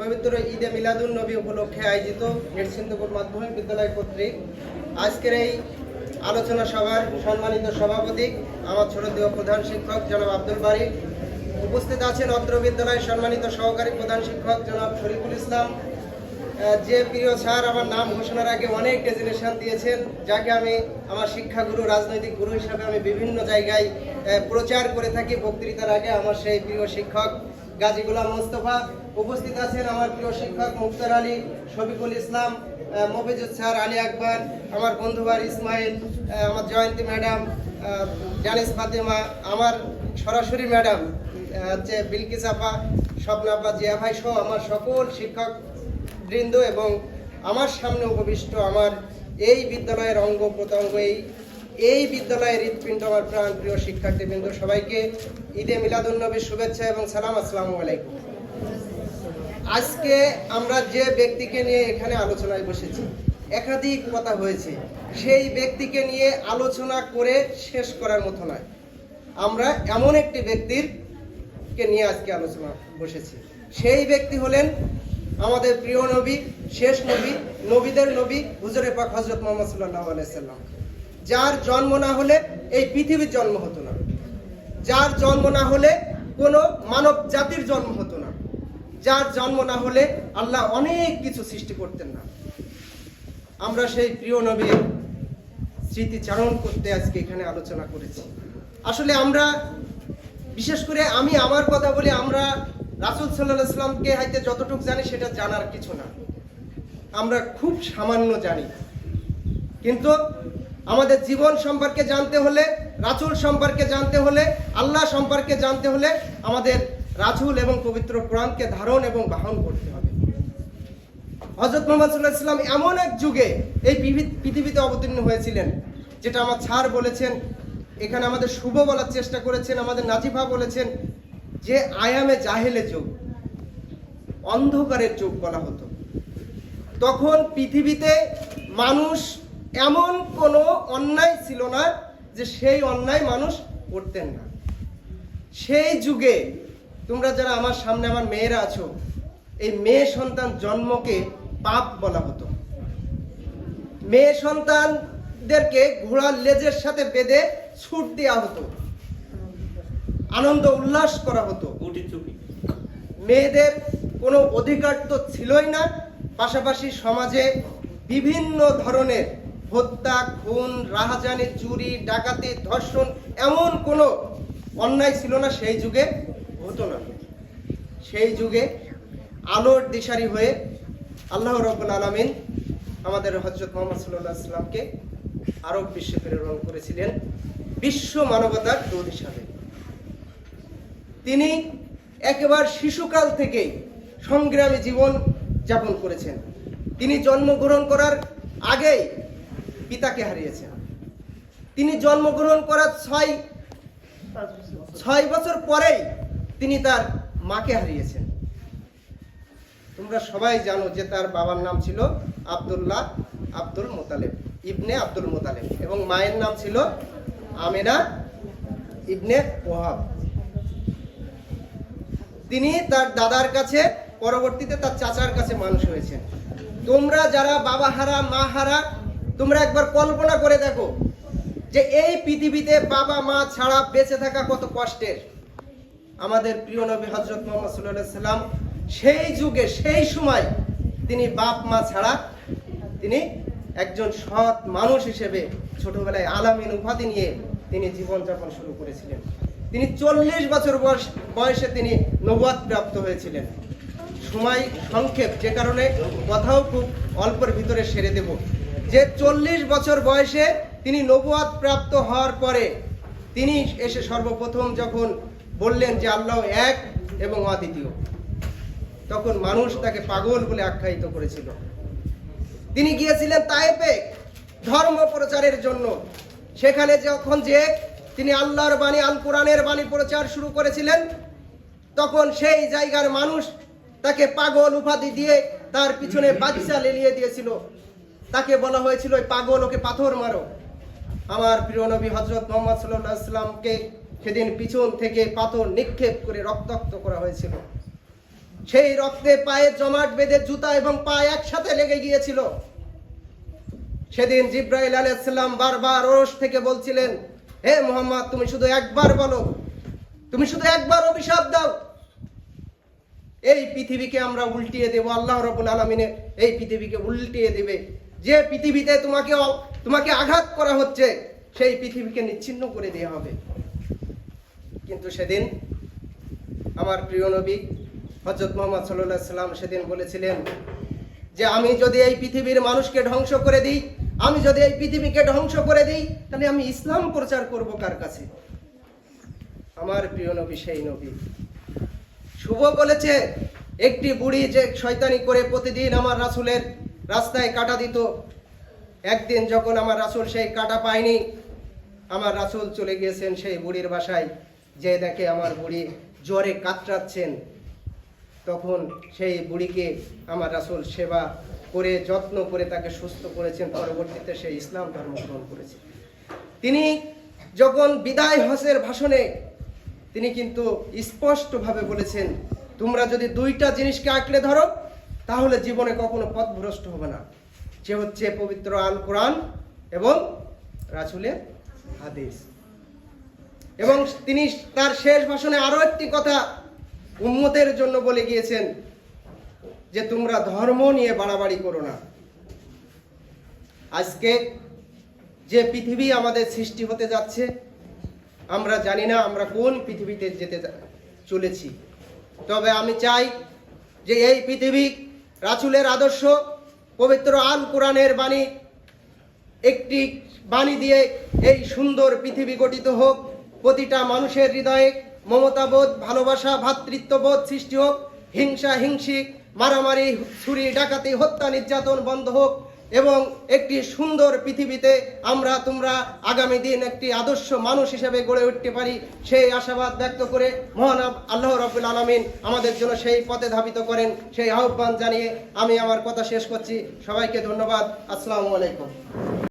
পবিত্র ঈদে মিলাদুল নবী উপলক্ষে আয়োজিত নিরসিন্দপুর মাধ্যমিক বিদ্যালয় কর্তৃক আজকের এই আলোচনা সভার সম্মানিত সভাপতি, আমার ছোটদেহ প্রধান শিক্ষক জনাব আব্দুল বারি। উপস্থিত আছেন অত্র বিদ্যালয়ের সম্মানিত সহকারী প্রধান শিক্ষক জনাব শরীফুল ইসলাম যে প্রিয় স্যার আমার নাম ঘোষণার আগে অনেক ডেজিনেশন দিয়েছেন, যাকে আমি আমার শিক্ষাগুরু, রাজনৈতিক গুরু হিসাবে আমি বিভিন্ন জায়গায় প্রচার করে থাকি বক্তৃতার আগে আমার সেই প্রিয় শিক্ষক গাজী গুলাম মোস্তফা। উপস্থিত আছেন আমার প্রিয় শিক্ষক মুক্তার আলী, শফিকুল ইসলাম মফিজুদ স্যার, আলী আকবর, আমার বন্ধুবার ইসমাইল আমার জয়ন্তী ম্যাডাম জানিস ফাতেমা, আমার সরাসরি ম্যাডাম হচ্ছে বিলকিস আপা, স্বপ্না জিয়া ভাই সহ আমার সকল শিক্ষক বৃন্দ এবং আমার সামনে উপবিষ্ট আমার এই বিদ্যালয়ের অঙ্গ প্রত্যঙ্গ এই এই বিদ্যালয়ের হৃৎপিণ্ড আমার প্রাণ প্রিয় শিক্ষার্থীবৃন্দ, সবাইকে ঈদে মিলাদুন্নবীর শুভেচ্ছা এবং সালাম, আসসালামু আলাইকুম। আজকে আমরা যে ব্যক্তিকে নিয়ে এখানে আলোচনায় বসেছি, একাধিক কথা হয়েছে, সেই ব্যক্তিকে নিয়ে আলোচনা করে শেষ করার মতো নয়। আমরা এমন একটি ব্যক্তির কে নিয়ে আজকে আলোচনা বসেছি, সেই ব্যক্তি হলেন আমাদের প্রিয় নবী, শেষ নবী, নবীদের নবী, হুজুরে পাক হজরত মোহাম্মদ সাল্লাহ আলাইসাল্লাম যার জন্ম না হলে এই পৃথিবীর জন্ম হতো না। যার জন্ম না হলে কোনো মানব জাতির জন্ম হতো না। যার জন্ম না হলে আল্লাহ অনেক কিছু সৃষ্টি করতেন না। আমরা সেই প্রিয় নবীর স্মৃতিচারণ করতে আজকে এখানে আলোচনা করেছি। আসলে আমরা, বিশেষ করে আমি আমার কথা বলি, আমরা রাসুল সাল্লাহ হাইতে যতটুকু জানি সেটা জানার কিছু না। আমরা খুব সামান্য জানি। কিন্তু আমাদের জীবন সম্পর্কে জানতে হলে, রাসুল সম্পর্কে জানতে হলে, আল্লাহ সম্পর্কে জানতে হলে আমাদের রাসুল এবং পবিত্র কোরআনকে ধারণ এবং বাহন করতে হবে। হজরত মোহাম্মদ সাল্লাহ ইসলাম এমন এক যুগে এই পৃথিবী- পৃথিবীতে অবতীর্ণ হয়েছিলেন, যেটা আমার ছাড় বলেছেন, এখানে আমাদের শুভ বলার চেষ্টা করেছেন, আমাদের নাজিফা বলেছেন যে আয়ামে জাহেলে যুগ, অন্ধকারের যুগ বলা হতো। তখন পৃথিবীতে মানুষ এমন কোনো অন্যায় ছিল না যে সেই অন্যায় মানুষ করতেন না। সেই যুগে তোমরা যারা আমার সামনে আমার মেয়েরা আছো, এই মেয়ে সন্তান জন্মকে পাপ বলা হতো। মেয়ে সন্তানদেরকে ঘোড়ার লেজের সাথে বেঁধে ছুট দেওয়া হতো। আনন্দ উল্লাস করা হতো। মেয়েদের কোনো অধিকার তো ছিলই না পাশাপাশি সমাজে বিভিন্ন ধরনের হত্যা খুন রাহাজানি চুরি ডাকাতি ধর্ষণ এমন কোনো অন্যায় ছিল না সেই যুগে হতো না। সেই যুগে আলোর দিশারি হয়ে আল্লাহ রব্বুল আলমিন আমাদের হজরত মোহাম্মদ সাল্লাহ ইসলামকে আরব বিশ্বে প্রেরণ করেছিলেন বিশ্ব মানবতার দূত হিসাবে তিনি একেবারে শিশুকাল থেকেই সংগ্রামী জীবন যাপন করেছেন। তিনি জন্মগ্রহণ করার আগেই পিতাকে হারিয়েছেন। তিনি জন্মগ্রহণ করার ছয় ছয় বছর পরেই তিনি তার মাকে হারিয়েছেন। তোমরা সবাই জানো যে তার বাবার নাম ছিল আব্দুল্লাহ আব্দুল মোতালেব, ইবনে আব্দুল মোতালেব এবং মায়ের নাম ছিল আমেনা ইবনে ওহাব। তিনি তার দাদার কাছে, পরবর্তীতে তার চাচার কাছে মানুষ হয়েছেন। তোমরা যারা বাবা হারা মা হারা তোমরা একবার কল্পনা করে দেখো যে এই পৃথিবীতে বাবা, মা ছাড়া বেঁচে থাকা কত কষ্টের। আমাদের প্রিয় নবী হজরত মোহাম্মদ সাল্লাম সেই যুগে, সেই সময় তিনি বাপ, মা ছাড়া তিনি একজন সৎ মানুষ হিসেবে ছোটবেলায় আলামিন উপাধি নিয়ে তিনি জীবনযাপন শুরু করেছিলেন। তিনি চল্লিশ বছর বয়স তিনি নবাদ প্রাপ্ত হয়েছিলেন। সময় সংক্ষেপ, যে কারণে কথাও খুব অল্পের ভিতরে সেরে দেব। যে চল্লিশ বছর বয়সে তিনি নবুয়াদ প্রাপ্ত হওয়ার পরে তিনি এসে সর্বপ্রথম যখন বললেন যে আল্লাহ এক এবং অদ্বিতীয়, তখন মানুষ তাকে পাগল বলে আখ্যায়িত করেছিল। তিনি গিয়েছিলেন তায়েফে ধর্ম প্রচারের জন্য। সেখানে যখন যে তিনি আল্লাহর বাণী, আল কোরআনের বাণী প্রচার শুরু করেছিলেন। তখন সেই জায়গার মানুষ তাকে পাগল উপাধি দিয়ে তার পিছনে বাচ্চা লেলিয়ে দিয়েছিল। তাকে বলা হয়েছিল, ওই পাগল, ওকে পাথর মারো। আমার প্রিয় নবী হজরত মোহাম্মদ সাল্লাহ ইসলামকে সেদিন পিছন থেকে পাথর নিক্ষেপ করে রক্তাক্ত করা হয়েছিল। সেই রক্তে পায়ে জমাট বেঁধে জুতা এবং পা একসাথে লেগে গিয়েছিল। সেদিন জিব্রাইল আলাইসাল্লাম বারবার ওরস থেকে বলছিলেন হে মোহাম্মদ, তুমি শুধু একবার বলো। তুমি শুধু একবার অভিশাপ দাও। এই পৃথিবীকে আমরা উল্টিয়ে দেব, আল্লাহ রবুল আলমিনে এই পৃথিবীকে উল্টিয়ে দেবে। যে পৃথিবীতে তোমাকে তোমাকে আঘাত করা হচ্ছে, সেই পৃথিবীকে নিচ্ছিন্ন করে দেওয়া হবে। কিন্তু সেদিন আমার প্রিয় নবী হজরত মোহাম্মদ সাল্লাহ সাল্লাম সেদিন বলেছিলেন যে, আমি যদি এই পৃথিবীর মানুষকে ধ্বংস করে দিই আমি যদি এই পৃথিবীকে ধ্বংস করে দিই, তাহলে আমি ইসলাম প্রচার করব কার কাছে? আমার প্রিয় নবী, সেই নবী। শুভ বলেছে, একটি বুড়ি যে শয়তানি করে প্রতিদিন আমার রাসুলের রাস্তায় কাটা দিত, একদিন যখন আমার রাসুল সেই কাটা পায়নি, আমার রাসুল চলে গিয়েছেন সেই বুড়ির বাসায়, যে দেখে আমার বুড়ি জ্বরে কাতরাচ্ছেন। তখন সেই বুড়িকে আমার রাসুল সেবা করে, যত্ন করে তাকে সুস্থ করেছেন। পরবর্তীতে সেই ইসলাম ধর্ম গ্রহণ করেছে। তিনি যখন বিদায় হসের ভাষণে তিনি কিন্তু স্পষ্টভাবে বলেছেন, তোমরা যদি দুইটা জিনিসকে আঁকড়ে ধরো, তাহলে জীবনে কখনো পথভ্রষ্ট হবে না। সে হচ্ছে পবিত্র আল কোরআন এবং রাসুলের হাদিস। এবং তিনি তার শেষ ভাষণে আরও একটি কথা উম্মতের জন্য বলে গিয়েছেন যে তোমরা ধর্ম নিয়ে বাড়াবাড়ি করো না। আজকে যে পৃথিবী আমাদের সৃষ্টি হতে যাচ্ছে, আমরা জানি না আমরা কোন পৃথিবীতে যেতে চলেছি। তবে আমি চাই যে এই পৃথিবী রাসুলের আদর্শ, পবিত্র আল কোরআনের বাণী, একটি বাণী দিয়ে এই সুন্দর পৃথিবী গঠিত হোক, প্রতিটা মানুষের হৃদয়ে মমতাবোধ, ভালোবাসা ভ্রাতৃত্ববোধ সৃষ্টি হোক, হিংসা, হিংসিক, মারামারি, ছুরি, ডাকাতি, হত্যা, নির্যাতন বন্ধ হোক এবং একটি সুন্দর পৃথিবীতে আমরা, তোমরা আগামী দিন একটি আদর্শ মানুষ হিসেবে গড়ে উঠতে পারি, সেই আশাবাদ ব্যক্ত করে মহান আল্লাহ রবুল আলমিন আমাদের জন্য সেই পথে ধাবিত করেন, সেই আহ্বান জানিয়ে আমি আমার কথা শেষ করছি। সবাইকে ধন্যবাদ। আসসালামু আলাইকুম।